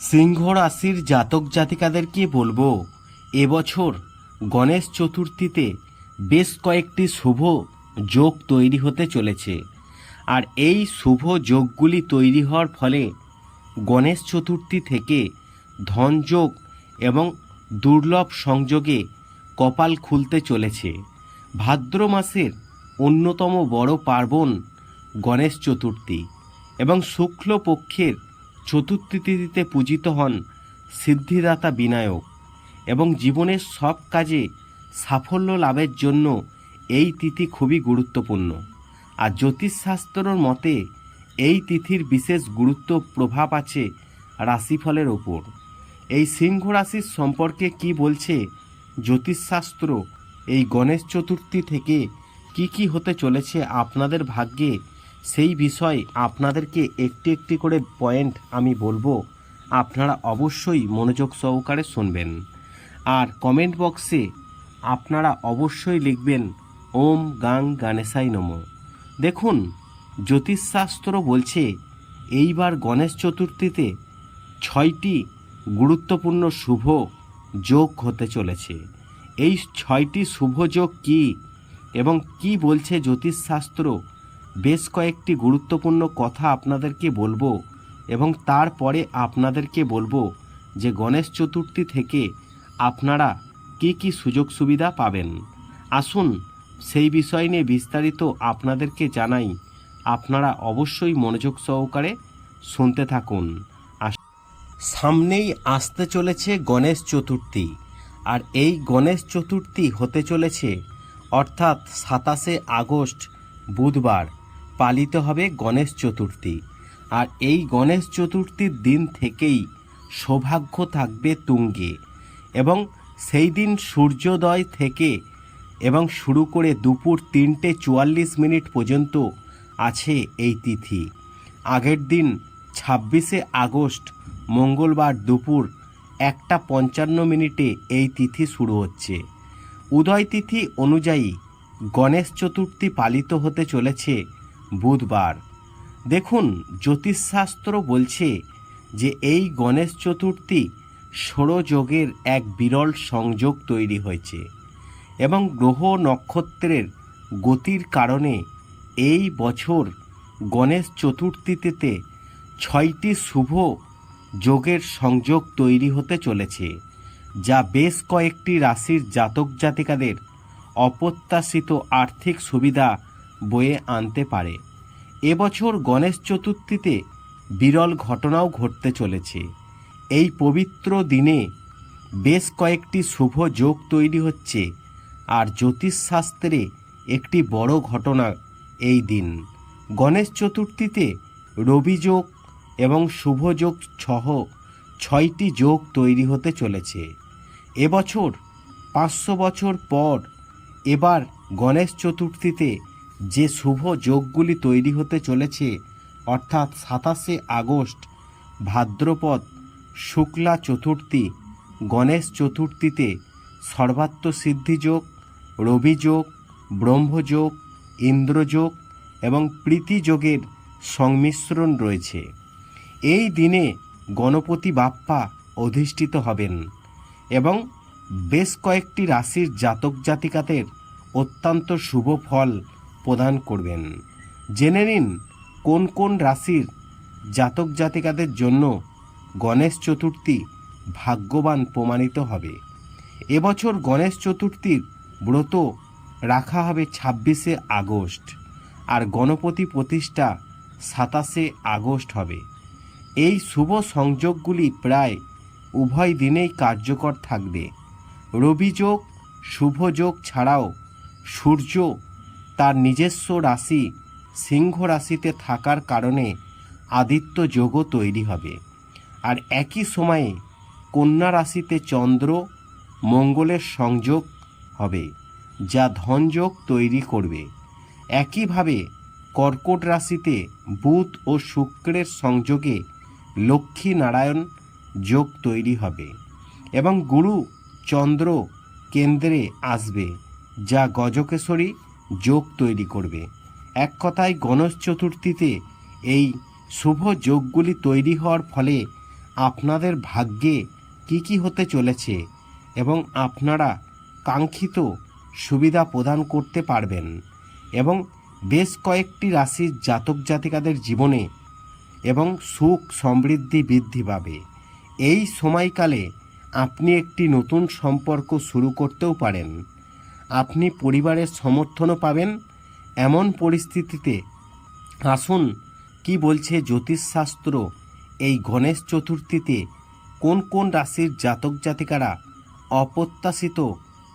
সিংহ রাশির জাতক জাতিকাদেরকে বলব? এবছর গণেশ চতুর্থীতে বেশ কয়েকটি শুভ যোগ তৈরি হতে চলেছে। আর এই শুভ যোগগুলি তৈরি হওয়ার ফলে গণেশ চতুর্থী থেকে ধনযোগ এবং দুর্লভ সংযোগে কপাল খুলতে চলেছে। ভাদ্র মাসের অন্যতম বড় পার্বণ গণেশ চতুর্থী এবং শুক্ল পক্ষের চতুর্থী তিথিতে পূজিত হন সিদ্ধিদাতা বিনায়ক এবং জীবনের সব কাজে সাফল্য লাভের জন্য এই তিথি খুবই গুরুত্বপূর্ণ। আর জ্যোতিষশাস্ত্রর মতে, এই তিথির বিশেষ গুরুত্ব প্রভাব আছে রাশিফলের ওপর এই সিংহ রাশির সম্পর্কে কি বলছে জ্যোতিষশাস্ত্র? এই গণেশ চতুর্থী থেকে কি কি হতে চলেছে আপনাদের ভাগ্যে? সেই বিষয়ে আপনাদেরকে একটি একটি করে পয়েন্ট আমি বলব। আপনারা অবশ্যই মনোযোগ সহকারে শুনবেন। আর কমেন্ট বক্সে আপনারা অবশ্যই লিখবেন, ওম গাং গানেশাই নম। দেখুন, জ্যোতিষশাস্ত্র বলছে, এইবার গণেশ চতুর্থীতে ছয়টি গুরুত্বপূর্ণ শুভ যোগ হতে চলেছে। এই ছয়টি শুভ যোগ কী? এবং কি বলছে জ্যোতিষশাস্ত্র? বেশ কয়েকটি গুরুত্বপূর্ণ কথা আপনাদেরকে বলব এবং তারপরে আপনাদেরকে বলব যে গণেশ চতুর্থী থেকে আপনারা কি কি সুযোগ সুবিধা পাবেন। আসুন সেই বিষয় নিয়ে বিস্তারিত আপনাদেরকে জানাই। আপনারা অবশ্যই মনোযোগ সহকারে শুনতে থাকুন। সামনেই আসতে চলেছে গণেশ চতুর্থী আর এই গণেশ চতুর্থী হতে চলেছে অর্থাৎ সাতাশে আগস্ট বুধবার। পালিত হবে গণেশ চতুর্থী। আর এই গণেশ চতুর্থীর দিন থেকেই সৌভাগ্য থাকবে তুঙ্গে। এবং সেই দিন সূর্যোদয় থেকে এবং শুরু করে দুপুর তিনটে চুয়াল্লিশ মিনিট পর্যন্ত আছে এই তিথি। আগের দিন ছাব্বিশে আগস্ট, মঙ্গলবার দুপুর একটা পঞ্চান্ন মিনিটে এই তিথি শুরু হচ্ছে। উদয় তিথি অনুযায়ী গণেশ চতুর্থী পালিত হতে চলেছে বুধবার। দেখুন, জ্যোতিষশাস্ত্র বলছে যে এই গণেশ চতুর্থী ষড়যোগের এক বিরল সংযোগ তৈরি হয়েছে এবং গ্রহ নক্ষত্রের গতির কারণে এই বছর গণেশ চতুর্থীতে ছয়টি শুভ যোগের সংযোগ তৈরি হতে চলেছে, যা বেশ কয়েকটি রাশির জাতক জাতিকাদের অপ্রত্যাশিত আর্থিক সুবিধা বয়ে আনতে পারে। এবছর গণেশ চতুর্থীতে বিরল ঘটনাও ঘটতে চলেছে। এই পবিত্র দিনে বেশ কয়েকটি শুভ যোগ তৈরি হচ্ছে আর জ্যোতিষশাস্ত্রে একটি বড় ঘটনা এই দিন। গণেশ চতুর্থীতে রবিযোগ এবং শুভযোগ সহ ছয়টি যোগ তৈরি হতে চলেছে। এবছর পাঁচশো বছর পর এবার গণেশ চতুর্থীতে যে শুভ যোগগুলি তৈরি হতে চলেছে, অর্থাৎ সাতাশে আগস্ট, ভাদ্রপদ, শুক্লা চতুর্থী, গণেশ চতুর্থীতে সর্বাত্ম সিদ্ধিযোগ রবিযোগ ব্রহ্মযোগ ইন্দ্রযোগ এবং প্রীতিযোগের সংমিশ্রণ রয়েছে। এই দিনে গণপতি বাপ্পা অধিষ্ঠিত হবেন এবং বেশ কয়েকটি রাশির জাতক জাতিকাদের অত্যন্ত শুভ ফল প্রদান করবেন। জেনে নিন কোন কোন রাশির জাতক জাতিকাদের জন্য গণেশ চতুর্থী ভাগ্যবান প্রমাণিত হবে। এবছর গণেশ চতুর্থীর ব্রত রাখা হবে ছাব্বিশে আগস্ট আর গণপতি প্রতিষ্ঠা সাতাশে আগস্ট হবে। এই শুভ সংযোগগুলি প্রায় উভয় দিনেই কার্যকর থাকবে। রবিযোগ শুভযোগ ছাড়াও সূর্য তার নিজস্ব রাশি সিংহ রাশিতে থাকার কারণে আদিত্য যোগও তৈরি হবে। আর একই সময়ে কন্যা রাশিতে চন্দ্র মঙ্গলের সংযোগ হবে, যা ধনযোগ তৈরি করবে। একইভাবে কর্কট রাশিতে বুধ ও শুক্রের সংযোগে লক্ষ্মী নারায়ণ যোগ তৈরি হবে এবং গুরু চন্দ্র কেন্দ্রে আসবে, যা গজকেশরী যোগ তৈরি করবে। এক কথায় গণেশ চতুর্থীতে এই শুভ যোগগুলি তৈরি হওয়ার ফলে আপনাদের ভাগ্যে কি কি হতে চলেছে এবং আপনারা কাঙ্ক্ষিত সুবিধা প্রদান করতে পারবেন এবং বেশ কয়েকটি রাশির জাতক জাতিকাদের জীবনে এবং সুখ সমৃদ্ধি বৃদ্ধি পাবে। এই সময়কালে আপনি একটি নতুন সম্পর্ক শুরু করতেও পারেন। আপনি পরিবারের সমর্থনও পাবেন। এমন পরিস্থিতিতে আসুন, কি বলছে জ্যোতিষশাস্ত্র এই গণেশ চতুর্থীতে? কোন কোন রাশির জাতক জাতিকারা অপ্রত্যাশিত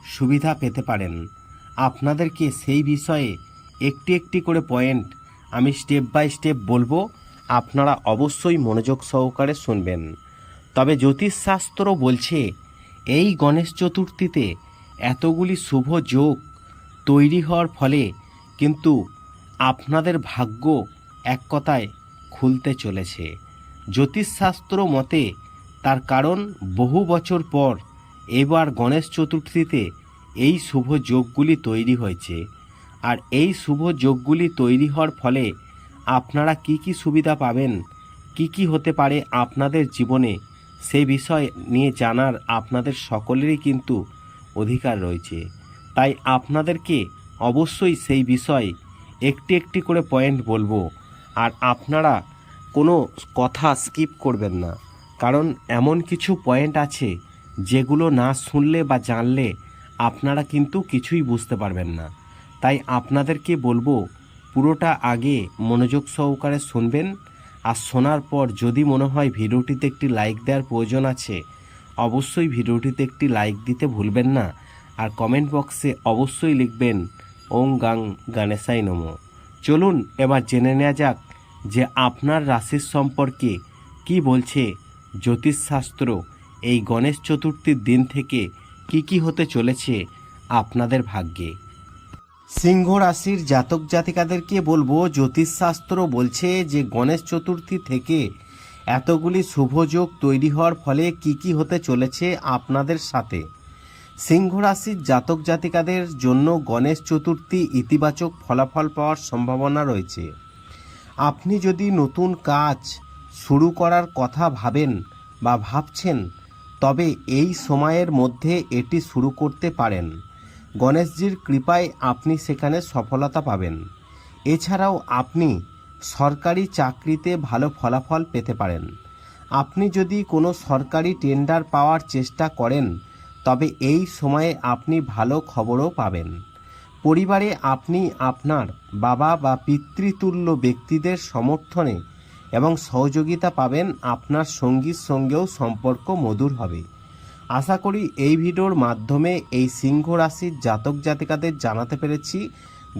সুবিধা পেতে পারেন? আপনাদেরকে সেই বিষয়ে একটি একটি করে পয়েন্ট আমি স্টেপ বাই স্টেপ বলব। আপনারা অবশ্যই মনোযোগ সহকারে শুনবেন। তবে জ্যোতিষশাস্ত্র বলছে, এই গণেশ চতুর্থীতে এতগুলি শুভ যোগ তৈরি হওয়ার ফলে কিন্তু আপনাদের ভাগ্য এক কথায় খুলতে চলেছে। জ্যোতিষশাস্ত্র মতে তার কারণ বহু বছর পর এবার গণেশ চতুর্থীতে এই শুভ যোগগুলি তৈরি হয়েছে। আর এই শুভ যোগগুলি তৈরি হওয়ার ফলে আপনারা কি কি সুবিধা পাবেন, কি কি হতে পারে আপনাদের জীবনে সেই বিষয় নিয়ে জানার আপনাদের সকলেরই কিন্তু অধিকার রয়েছে। তাই আপনাদেরকে অবশ্যই সেই বিষয়ে একটি একটি করে পয়েন্ট বলব। আর আপনারা কোনো কথা স্কিপ করবেন না। কারণ এমন কিছু পয়েন্ট আছে যেগুলো না শুনলে বা জানলে আপনারা কিন্তু কিছুই বুঝতে পারবেন না। তাই আপনাদেরকে বলব, পুরোটা আগে মনোযোগ সহকারে শুনবেন। আর শোনার পর যদি মনে হয় ভিডিওটিতে একটি লাইক দেওয়ার প্রয়োজন আছে অবশ্যই ভিডিওটিতে একটি লাইক দিতে ভুলবেন না। আর কমেন্ট বক্সে অবশ্যই লিখবেন, ওং গাং গানেশাই নমো। চলুন, এবার জেনে নেওয়া যাক যে আপনার রাশির সম্পর্কে কি বলছে জ্যোতিষশাস্ত্র এই গণেশ চতুর্থীর দিন থেকে কি কি হতে চলেছে আপনাদের ভাগ্যে। সিংহ রাশির জাতক জাতিকাদেরকে বলব, জ্যোতিষশাস্ত্র বলছে যে গণেশ চতুর্থী থেকে এতগুলি শুভযোগ তৈরি হওয়ার ফলে কি কি হতে চলেছে আপনাদের সাথে? সিংহ রাশির জাতক জাতিকাদের জন্য গণেশ চতুর্থী ইতিবাচক ফলাফল পাওয়ার সম্ভাবনা রয়েছে। আপনি যদি নতুন কাজ শুরু করার কথা ভাবেন বা ভাবছেন, তবে এই সময়ের মধ্যে এটি শুরু করতে পারেন। গণেশজির কৃপায় আপনি সেখানে সফলতা পাবেন। এছাড়াও আপনি সরকারি চাকরিতে ভালো ফলাফল পেতে পারেন। আপনি যদি কোনো সরকারি টেন্ডার পাওয়ার চেষ্টা করেন, তবে এই সময়ে আপনি ভালো খবরও পাবেন। পরিবারে আপনি আপনার বাবা বা পিতৃতুল্য ব্যক্তিদের সমর্থনে এবং সহযোগিতা পাবেন, আপনার সঙ্গীর সঙ্গেও সম্পর্ক মধুর হবে। আশা করি এই ভিডিওর মাধ্যমে এই সিংহ রাশির জাতক জাতিকাদের জানাতে পেরেছি।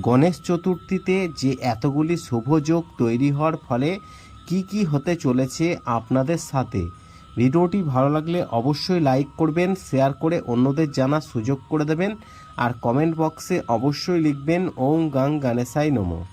গণেশ চতুর্থীতে যে এতগুলি শুভযোগ তৈরি হওয়ার ফলে কি কি হতে চলেছে আপনাদের সাথে? ভিডিওটি ভালো লাগলে অবশ্যই লাইক করবেন, শেয়ার করে অন্যদের জানার সুযোগ করে দেবেন, আর কমেন্ট বক্সে অবশ্যই লিখবেন, ওম গাং গানেশাই নমো।